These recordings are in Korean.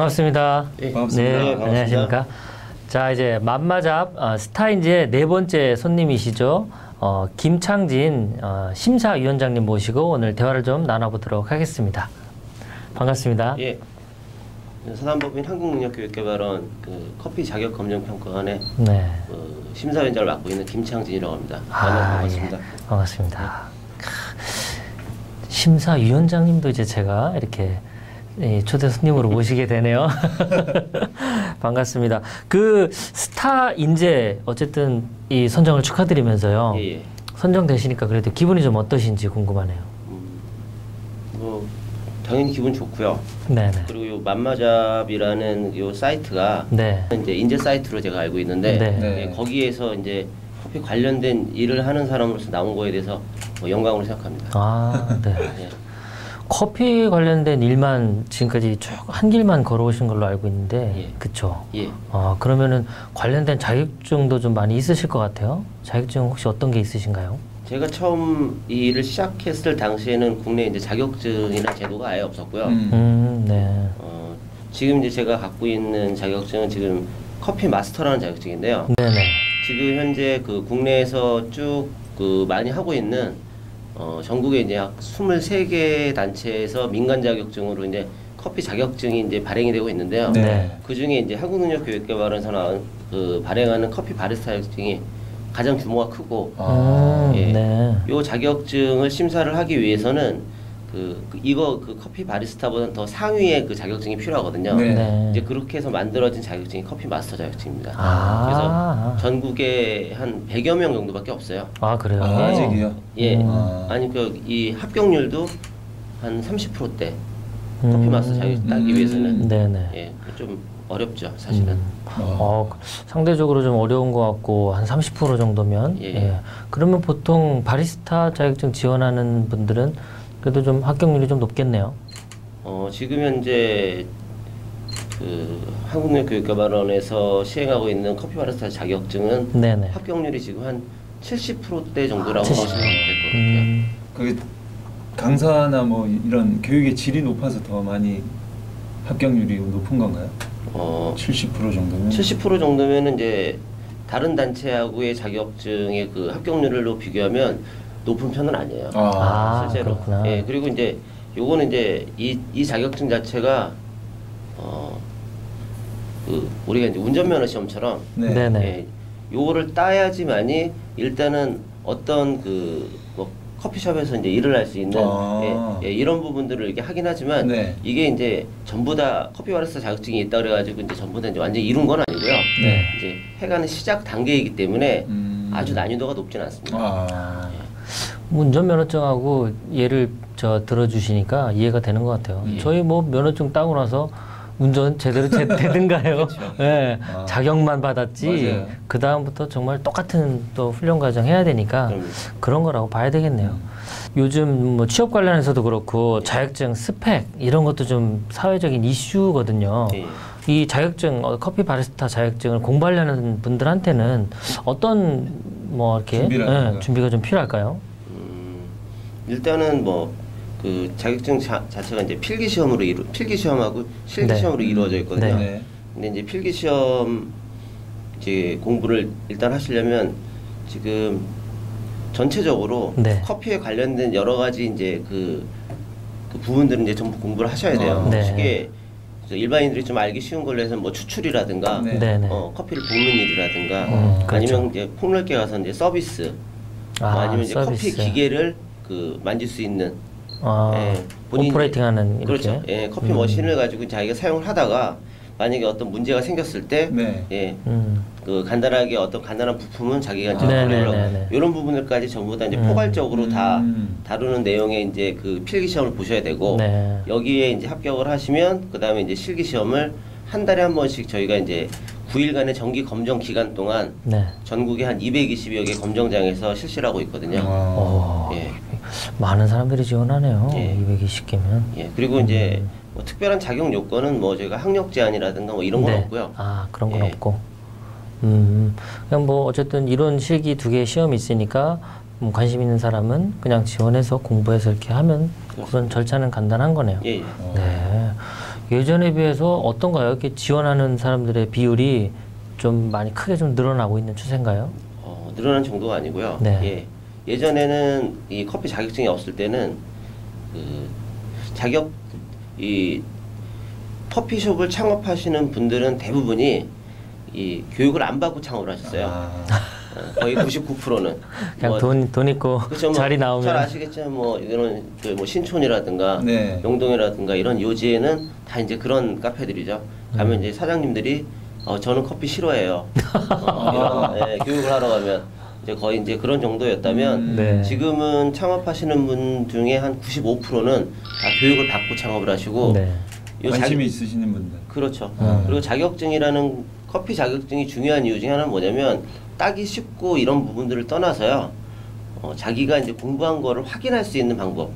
반갑습니다. 예, 반갑습니다. 네, 반갑습니다. 안녕하십니까. 자, 이제 맘마잡 어, 스타인즈의 네 번째 손님이시죠. 어, 김창진 어, 심사위원장님 모시고 오늘 대화를 좀 나눠보도록 하겠습니다. 반갑습니다. 예. 서산법인 한국능력교육개발원 그 커피 자격 검정 평가원의 네. 그 심사위원장을 맡고 있는 김창진이라고 합니다. 만나서 반갑습니다. 예, 반갑습니다. 크, 심사위원장님도 이제 제가 이렇게 이 초대 손님으로 모시게 되네요. 반갑습니다. 그 스타 인재 어쨌든 이 선정을 축하드리면서요. 예, 예. 선정되시니까 그래도 기분이 좀 어떠신지 궁금하네요. 뭐 당연히 기분 좋고요. 네네. 그리고 요 맘마잡이라는 요 사이트가 네. 이제 인재 사이트로 제가 알고 있는데 네. 네. 예, 거기에서 이제 커피 관련된 일을 하는 사람으로서 나온 거에 대해서 뭐 영광으로 생각합니다. 아, 네. 예. 커피 관련된 일만 지금까지 쭉 한 길만 걸어오신 걸로 알고 있는데, 예. 그쵸? 예. 아, 그러면은 관련된 자격증도 좀 많이 있으실 것 같아요. 자격증 혹시 어떤 게 있으신가요? 제가 처음 이 일을 시작했을 당시에는 국내 이제 자격증이나 제도가 아예 없었고요. 음. 음, 네. 어, 지금 이제 제가 갖고 있는 자격증은 지금 커피 마스터라는 자격증인데요. 네네. 지금 현재 그 국내에서 쭉 그 많이 하고 있는 어, 전국에 이제 약 23개 단체에서 민간 자격증으로 이제 커피 자격증이 이제 발행이 되고 있는데요. 네. 그 중에 이제 한국능력교육개발원에서 나온 그 발행하는 커피 바리스타 자격증이 가장 규모가 크고 아, 음, 예. 네. 요 자격증을 심사를 하기 위해서는 그, 그 이거 그 커피 바리스타보다는 더 상위의 그 자격증이 필요하거든요. 네. 네. 이제 그렇게 해서 만들어진 자격증이 커피 마스터 자격증입니다. 아. 그래서 전국에 한 100여 명 정도밖에 없어요. 아, 그래요? 아, 아직이요? 예. 음. 아. 아니 그 이 합격률도 한 30%대 음. 커피 마스터 자격증 따기 음. 위해서는 네네. 예, 좀 어렵죠, 사실은. 음. 어. 어, 상대적으로 좀 어려운 것 같고 한 30% 정도면 예. 예. 그러면 보통 바리스타 자격증 지원하는 분들은 그래도 좀 합격률이 좀 높겠네요. 어, 지금 현재 그 한국능교육개발원에서 시행하고 있는 커피 바리스타 자격증은 네네. 합격률이 지금 한 70%대 정도라고 70. 보시면 될 것 같아요. 음, 그게 강사나 뭐 이런 교육의 질이 높아서 더 많이 합격률이 높은 건가요? 어, 70% 정도면? 70% 정도면은 이제 다른 단체하고의 자격증의 그 합격률로 비교하면 높은 편은 아니에요. 아, 실제로. 그렇구나. 예, 그리고 이제 요거는 이제 이, 이 자격증 자체가 어, 그 우리가 이제 운전면허 시험처럼 네. 네네. 예, 요거를 따야지만이 일단은 어떤 그뭐 커피숍에서 이제 일을 할 수 있는 아. 예, 예, 이런 부분들을 이렇게 하긴 하지만 네. 이게 이제 전부 다 커피 바리스타 자격증이 있다 그래가지고 이제 전부 다 이제 완전 히 이룬 건 아니고요. 네. 이제 해가는 시작 단계이기 때문에 음. 아주 난이도가 높진 않습니다. 아. 운전면허증하고 예를 저 들어주시니까 이해가 되는 것 같아요. 예. 저희 뭐 면허증 따고 나서 운전 제대로 제, 되든가요? 예, 아. 자격만 받았지. 그 다음부터 정말 똑같은 또 훈련 과정 해야 되니까 그럼요. 그런 거라고 봐야 되겠네요. 요즘 뭐 취업 관련해서도 그렇고 자격증 스펙 이런 것도 좀 사회적인 이슈거든요. 예. 이 자격증 어, 커피 바리스타 자격증을 공부하려는 분들한테는 어떤 뭐 이렇게. 예, 준비가 좀 필요할까요? 음, 일단은 뭐 그 자격증 자, 자체가 이제 필기 시험으로 이루 필기 시험하고 실기 네. 시험으로 이루어져 있거든요. 네. 근데 이제 필기 시험 이제 공부를 일단 하시려면 지금 전체적으로 네. 커피에 관련된 여러 가지 이제 그, 그 부분들은 이제 전부 공부를 하셔야 돼요. 아. 네. 쉽게 저 일반인들이 좀 알기 쉬운 걸로 해서 뭐 추출이라든가 네. 네네. 어, 커피를 볶는 일이라든가 음, 그렇죠. 아니면 이제 폭넓게 가서 이제 서비스 뭐 아, 아니면 이제 서비스. 커피 기계를 그 만질 수 있는 아, 예, 본인이- 오퍼레이팅하는. 그렇죠. 예, 커피 음. 머신을 가지고 자기가 사용을 하다가 만약에 어떤 문제가 생겼을 때 네. 예, 음. 그 간단하게 어떤 간단한 부품은 자기가 이제 네, 분해를 네, 하고 네, 네. 이런 부분들까지 전부 다 이제 음. 포괄적으로 다 음. 다루는 내용의 이제 그 필기 시험을 보셔야 되고 네. 여기에 이제 합격을 하시면 그 다음에 이제 실기 시험을 한 달에 한 번씩 저희가 이제 9일간의 정기 검정 기간 동안 네. 전국에 한 220여 개 검정장에서 실시를 하고 있거든요. 아. 오, 예. 많은 사람들이 지원하네요. 예. 220개면. 예. 그리고 이제 뭐 특별한 자격 요건은 뭐 저희가 학력 제한이라든가 뭐 이런 건 없고요. 아, 그런 건 예. 없고. 음, 그냥 뭐 어쨌든 이론 실기 두 개의 시험이 있으니까 음, 관심 있는 사람은 그냥 지원해서 공부해서 이렇게 하면 그런 절차는 간단한 거네요. 예, 예. 어. 네. 예전에 비해서 어떤가요? 이렇게 지원하는 사람들의 비율이 좀 많이 크게 좀 늘어나고 있는 추세인가요? 어, 늘어난 정도가 아니고요. 네. 예. 예전에는 이 커피 자격증이 없을 때는 그 자격 이 커피숍을 창업하시는 분들은 대부분이 이 교육을 안 받고 창업을 하셨어요. 아, 어, 거의 99%는 그냥 돈, 돈 있고 그렇죠. 뭐 자리 잘 나오면. 아시겠지만 뭐 이런 그뭐 신촌이라든가 네. 용동이라든가 이런 요지에는 다 이제 그런 카페들이죠. 가면 음. 이제 사장님들이 어 저는 커피 싫어해요. 어, 이런, 예, 교육을 하러 가면 이제 거의 이제 그런 정도였다면 음. 네. 지금은 창업하시는 분 중에 한 95%는 다 교육을 받고 창업을 하시고 네. 요 관심이 자기- 있으시는 분들. 그렇죠. 음. 그리고 자격증이라는 커피 자격증이 중요한 이유 중에 하나는 뭐냐면 따기 쉽고 이런 부분들을 떠나서요. 어, 자기가 이제 공부한 거를 확인할 수 있는 방법.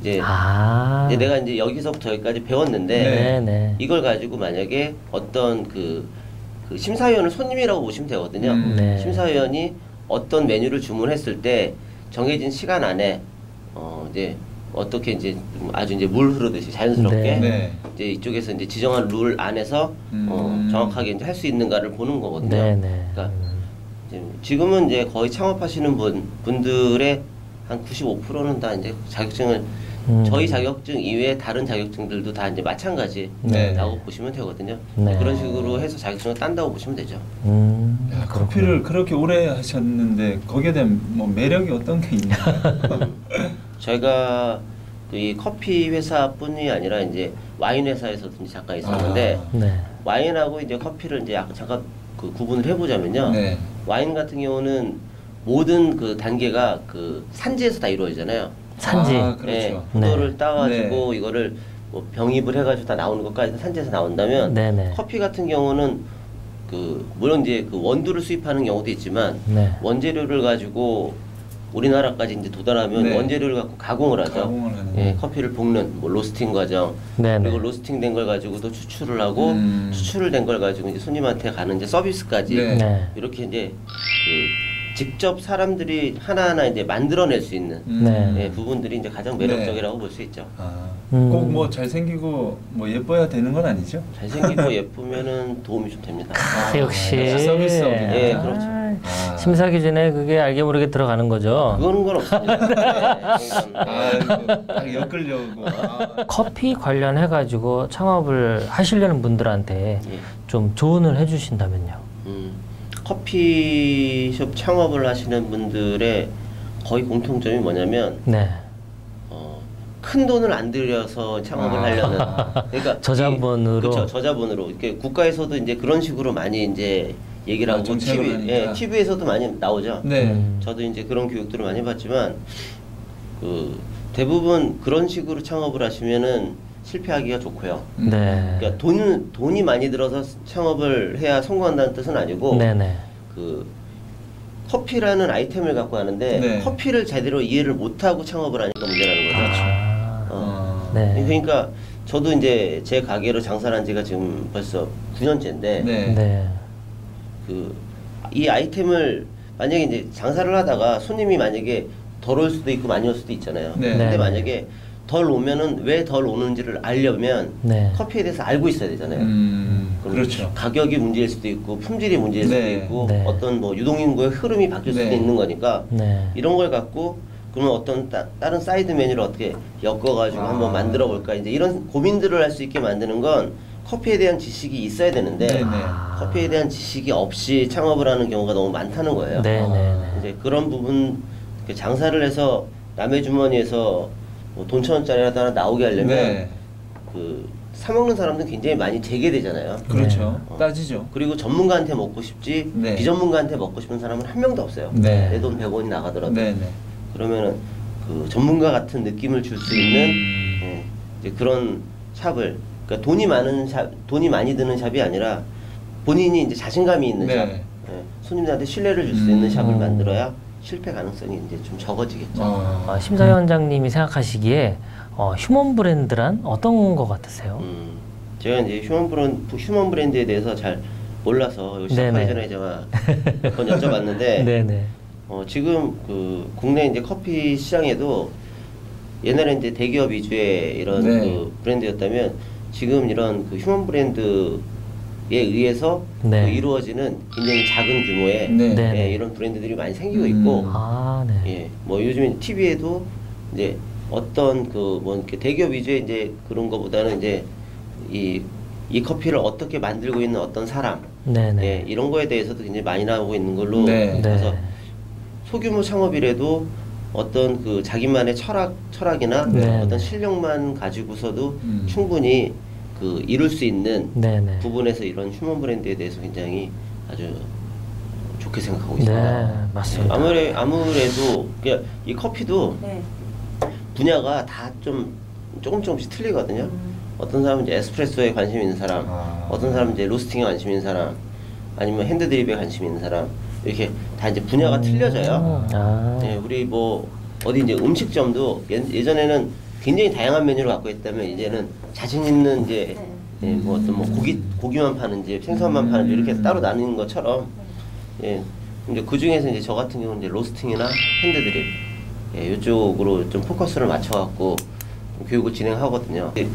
이제, 아. 이제 내가 이제 여기서부터 여기까지 배웠는데 네, 네. 이걸 가지고 만약에 어떤 그, 그 심사위원을 손님이라고 보시면 되거든요. 음. 네. 심사위원이 어떤 메뉴를 주문했을 때 정해진 시간 안에 어 이제 어떻게 이제 좀 아주 이제 물 흐르듯이 자연스럽게 네. 네. 이제 이쪽에서 이제 지정한 룰 안에서 어 음. 정확하게 이제 할 수 있는가를 보는 거거든요. 네, 네. 그러니까 지금은 이제 거의 창업하시는 분 분들의 한 95%는 다 이제 자격증을 음. 저희 자격증 이외에 다른 자격증들도 다 이제 마찬가지라고 네. 보시면 되거든요. 네. 그런 식으로 해서 자격증을 딴다고 보시면 되죠. 음. 야, 커피를 그렇게 오래 하셨는데 거기에 대한 뭐 매력이 어떤 게 있나요? 저희가 그 이 커피 회사뿐이 아니라 이제 와인 회사에서도 이제 잠깐 있었는데 아. 네. 와인하고 이제 커피를 이제 약간 잠깐 그 구분을 해보자면요. 네. 와인 같은 경우는 모든 그 단계가 그 산지에서 다 이루어지잖아요. 산지. 아, 그렇죠. 네, 포도를 네. 따가지고 이거를 뭐 병입을 해가지고 다 나오는 것까지 다 산지에서 나온다면 네네. 커피 같은 경우는 그 물론 이제 그 원두를 수입하는 경우도 있지만 네. 원재료를 가지고 우리나라까지 이제 도달하면 네. 원재료를 갖고 가공을 하죠. 가공을 하는 예, 거. 커피를 볶는 뭐 로스팅 과정 네네. 그리고 로스팅 된 걸 가지고 또 추출을 하고 음. 추출을 된 걸 가지고 이제 손님한테 가는 이제 서비스까지 네. 네. 이렇게 이제 그 직접 사람들이 하나하나 이제 만들어낼 수 있는 음. 네. 예, 부분들이 이제 가장 매력적이라고 볼 수 있죠. 아, 음. 꼭뭐 잘생기고 뭐 예뻐야 되는 건 아니죠? 잘생기고 예쁘면은 도움이 좀 됩니다. 아, 역시. 역시 서비스업이네. 예, 그렇죠. 아. 심사 기준에 그게 알게 모르게 들어가는 거죠. 그거는 건 없습니다. 네, 엮으려고. 아. 커피 관련해 가지고 창업을 하시려는 분들한테 예. 좀 조언을 해주신다면요. 음, 커피숍 창업을 하시는 분들의 거의 공통점이 뭐냐면 네. 어, 큰 돈을 안 들여서 창업을 아. 하려는 그러니까 저자본으로. 그렇죠 저자본으로 이렇게 국가에서도 이제 그런 식으로 많이 이제 얘기를 아, 하고 정책을 TV 예, 하니까. TV에서도 많이 나오죠. 네. 음. 저도 이제 그런 교육들을 많이 받지만 그 대부분 그런 식으로 창업을 하시면은 실패하기가 좋고요. 음. 네. 그러니까 돈 돈이 많이 들어서 창업을 해야 성공한다는 뜻은 아니고 네네. 그 커피라는 아이템을 갖고 하는데 네. 커피를 제대로 이해를 못하고 창업을 하니까 문제라는 거죠. 아. 어. 아. 네. 그러니까 저도 이제 제 가게로 장사를 한 지가 지금 벌써 9년째인데 네. 네. 그이 아이템을 만약에 이제 장사를 하다가 손님이 만약에 덜 올 수도 있고 많이 올 수도 있잖아요. 네. 근데 네. 만약에 덜 오면은 왜 덜 오는지를 알려면 네. 커피에 대해서 알고 있어야 되잖아요. 음, 그렇죠. 가격이 문제일 수도 있고 품질이 문제일 수도 네. 있고 네. 어떤 뭐 유동인구의 흐름이 바뀔 수도 네. 있는 거니까 네. 이런 걸 갖고 그러면 어떤 따, 다른 사이드 메뉴를 어떻게 엮어가지고 아. 한번 만들어 볼까 이제 이런 고민들을 할 수 있게 만드는 건 커피에 대한 지식이 있어야 되는데 네네. 커피에 대한 지식이 없이 창업을 하는 경우가 너무 많다는 거예요. 네네네. 이제 그런 부분 이렇게 장사를 해서 남의 주머니에서 뭐 돈천 원짜리라도 하나 나오게 하려면 네. 그 사먹는 사람들은 굉장히 많이 재개되잖아요. 그렇죠. 어. 따지죠. 그리고 전문가한테 먹고 싶지 네. 비전문가한테 먹고 싶은 사람은 한 명도 없어요. 네. 내돈 100원이 나가더라도 네, 네. 그러면은 그 전문가 같은 느낌을 줄 수 있는 음. 예, 이제 그런 샵을 그러니까 돈이 많은 샵, 돈이 많이 드는 샵이 아니라 본인이 이제 자신감이 있는 네. 샵, 예, 손님들한테 신뢰를 줄수 음. 있는 샵을 만들어야 실패 가능성이 이제 좀 적어지겠죠. 아. 어, 심사위원장님이 생각하시기에 어, 휴먼 브랜드란 어떤 것 같으세요? 음, 제가 이제 휴먼 브랜드, 휴먼 브랜드에 대해서 잘 몰라서 시작하기. 전에 제가 몇번 여쭤봤는데 네네. 어, 지금 그 국내 이제 커피 시장에도 옛날에 이제 대기업 위주의 이런 네. 그 브랜드였다면 지금 이런 그 휴먼 브랜드에 의해서 네. 그 이루어지는 굉장히 작은 규모의 네. 네. 예, 이런 브랜드들이 많이 생기고 음. 있고 아, 네. 예, 뭐 요즘에 TV에도 이제 어떤 그 뭐 이렇게 대기업 위주의 이제 그런 거보다는 이제 이, 이 커피를 어떻게 만들고 있는 어떤 사람, 네네. 예, 이런 거에 대해서도 굉장히 많이 나오고 있는 걸로 네. 그래서 네. 소규모 창업이라도 어떤 그 자기만의 철학, 철학이나 네. 어떤 실력만 가지고서도 음. 충분히 그 이룰 수 있는 네네. 부분에서 이런 휴먼 브랜드에 대해서 굉장히 아주 좋게 생각하고 있습니다. 네, 맞습니다. 아무래, 아무래도 그냥 이 커피도 네. 분야가 다 좀 조금 조금씩 틀리거든요. 음. 어떤 사람은 이제 에스프레소에 관심 있는 사람, 아. 어떤 사람은 이제 로스팅에 관심 있는 사람, 아니면 핸드드립에 관심 있는 사람 이렇게 다 이제 분야가 틀려져요. 아, 예, 우리 뭐 어디 이제 음식점도 예- 예전에는 굉장히 다양한 메뉴를 갖고 있다면 이제는 자신 있는 이제 네. 예, 뭐 어떤 뭐 고기 고기만 파는 집, 생선만 파는 집 이렇게 따로 나뉘는 것처럼 예, 이제 그 중에서 이제 저 같은 경우는 이제 로스팅이나 핸드드립 예, 이쪽으로 좀 포커스를 맞춰갖고 교육을 진행하거든요. 예,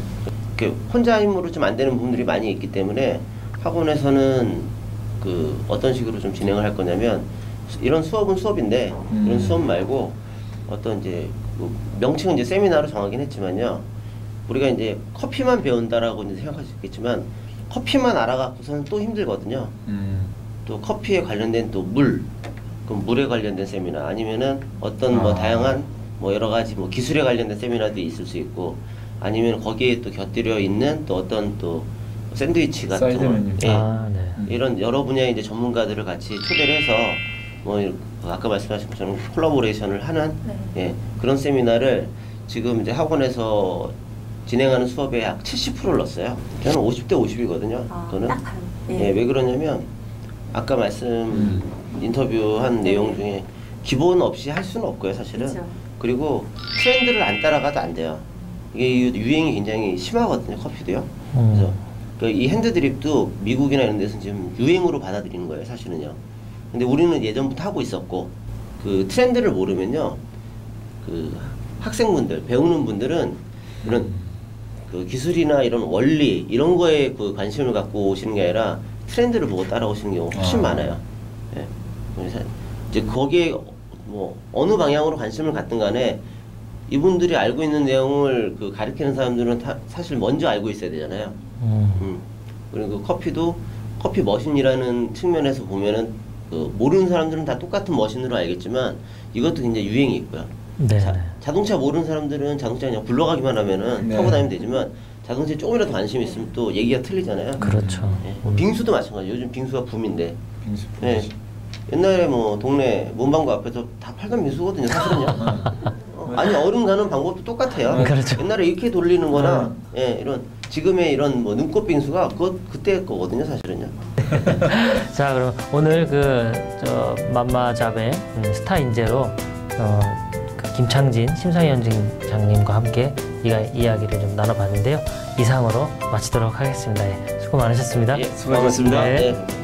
이렇게 혼자 힘으로 좀 안 되는 부분들이 많이 있기 때문에 학원에서는 그 어떤 식으로 좀 진행을 할 거냐면 수- 이런 수업은 수업인데 음. 이런 수업 말고 어떤 이제 그 명칭은 이제 세미나로 정하긴 했지만요. 우리가 이제 커피만 배운다라고 이제 생각할 수 있겠지만 커피만 알아갖고서는 또 힘들거든요. 음. 또 커피에 관련된 또 물, 그럼 물에 관련된 세미나 아니면은 어떤 뭐 아. 다양한 뭐 여러 가지 뭐 기술에 관련된 세미나도 있을 수 있고 아니면 거기에 또 곁들여 있는 또 어떤 또 샌드위치 같은 사이드 거, 메뉴. 예. 아, 네. 음. 이런 여러 분야의 이제 전문가들을 같이 초대를 해서 뭐 이- 아까 말씀하신 것처럼 콜라보레이션을 하는 네. 예, 그런 세미나를 지금 이제 학원에서 진행하는 수업에 약 70%를 넣었어요. 저는 50대 50이거든요. 아, 그거는 딱 반. 예, 왜 그러냐면 아까 말씀 음. 인터뷰한 네. 내용 중에 기본 없이 할 수는 없고요, 사실은. 그죠. 그리고 트렌드를 안 따라가도 안 돼요. 이게 유행이 굉장히 심하거든요, 커피도요. 음. 그래서 그이 핸드드립도 미국이나 이런 데서 지금 유행으로 받아들이는 거예요, 사실은요. 근데 우리는 예전부터 하고 있었고 그 트렌드를 모르면요, 그 학생분들 배우는 분들은 이런 그 기술이나 이런 원리 이런 거에 그 관심을 갖고 오시는 게 아니라 트렌드를 보고 따라오시는 경우가 훨씬 아. 많아요. 예. 그래서 이제 거기에 뭐 어느 방향으로 관심을 갖든 간에 이분들이 알고 있는 내용을 그 가르치는 사람들은 다 사실 먼저 알고 있어야 되잖아요. 음. 음. 그리고 커피도 커피 머신이라는 측면에서 보면은 그 모르는 사람들은 다 똑같은 머신으로 알겠지만 이것도 굉장히 유행이 있고요. 네. 자, 자동차 모르는 사람들은 자동차 그냥 굴러가기만 하면은 네. 타고 다니면 되지만 자동차에 조금이라도 관심이 있으면 또 얘기가 틀리잖아요. 그렇죠. 예. 음. 빙수도 마찬가지. 요즘 빙수가 붐인데. 빙수 예. 프로지. 옛날에 뭐 동네 문방구 앞에서 다 팔던 빙수거든요, 사실은요. 어, 아니 어른 가는 방법도 똑같아요. 그렇죠. 옛날에 이렇게 돌리는 거나 예, 이런 지금의 이런 뭐 눈꽃 빙수가 그것 그때 거거든요, 사실은요. 자, 그럼 오늘 그, 저, 맘마잡의 음, 스타 인재로, 어, 그 김창진 심사위원장님과 함께 이가 이야기를 좀 나눠봤는데요. 이상으로 마치도록 하겠습니다. 예, 수고 많으셨습니다. 예, 수고하셨습니다. 네. 네.